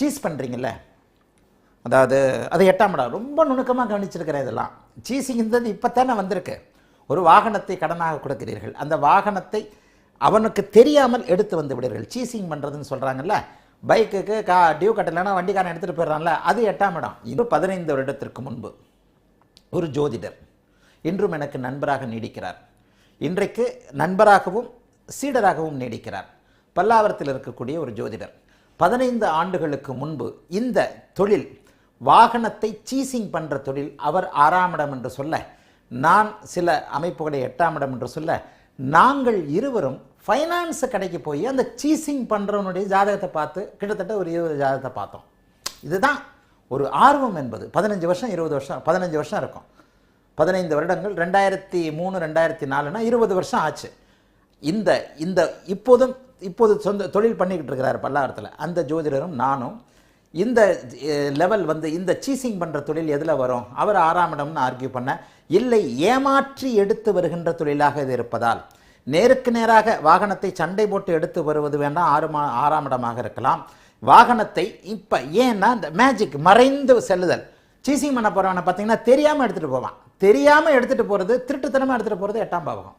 Cheese பண்ணுறீங்கல்ல அதாவது அது எட்டாம் இடம். ரொம்ப நுணுக்கமாக கவனிச்சிருக்கிறேன் இதெல்லாம். சீசிங்கிறது இப்போ தானே வந்திருக்கு. ஒரு வாகனத்தை கடனாக கொடுக்கிறீர்கள். அந்த வாகனத்தை அவனுக்கு தெரியாமல் எடுத்து வந்து விடுறீர்கள் சீசிங் பண்ணுறதுன்னு சொல்கிறாங்கல்ல பைக்குக்கு கா டியூ கட்டலைன்னா வண்டிக்காரன் எடுத்துகிட்டு போயிடறான்ல? அது எட்டாம் இடம். இது பதினைந்து வருடத்திற்கு முன்பு. ஒரு ஜோதிடர். இன்றும் எனக்கு நண்பராக நீடிக்கிறார். இன்றைக்கு நண்பராகவும் சீடராகவும் நீடிக்கிறார். பல்லாவரத்தில் இருக்கக்கூடிய ஒரு ஜோதிடர். பதினைந்து ஆண்டுகளுக்கு முன்பு இந்த தொழில் வாகனத்தை சீசிங் பண்ணுற தொழில் அவர் ஆறாம் இடம் என்று சொல்ல நான் சில அமைப்புகளை எட்டாம் இடம் என்று சொல்ல நாங்கள் இருவரும் ஃபைனான்ஸ் கடைக்கு போய் அந்த சீசிங் பண்ணுறவனுடைய ஜாதகத்தை பார்த்து கிட்டத்தட்ட ஒரு இருபது ஜாதகத்தை பார்த்தோம். இதுதான் ஒரு ஆர்வம் என்பது. பதினஞ்சு வருஷம் இருபது வருஷம் பதினஞ்சு வருஷம் இருக்கும். பதினைந்து வருடங்கள் ரெண்டாயிரத்தி மூணு ரெண்டாயிரத்தி நாலுனா இருபது வருஷம் ஆச்சு. இந்த இந்த இப்போதும் இப்போது சொந்த தொழில் பண்ணிக்கிட்டு இருக்கிறார் பல்லாரத்தில் அந்த ஜோதிடரும் நானும் இந்த லெவல் வந்து இந்த சீசிங் பண்ணுற தொழில் எதில் வரும்? அவர் ஆறாம் இடம்னு ஆர்கியூ பண்ண இல்லை ஏமாற்றி எடுத்து வருகின்ற தொழிலாக இது இருப்பதால் நேருக்கு நேராக வாகனத்தை சண்டை போட்டு எடுத்து வருவது வேண்டாம் ஆறு மா ஆறாம் இடமாக இருக்கலாம். வாகனத்தை இப்போ ஏன்னா இந்த மேஜிக் மறைந்து செல்லுதல். சீசிங் பண்ண போகிறவனை பார்த்தீங்கன்னா தெரியாமல் எடுத்துகிட்டு போவான். தெரியாமல் எடுத்துகிட்டு போகிறது திருட்டுத்தனமாக எடுத்துகிட்டு போகிறது எட்டாம் பாவகம்.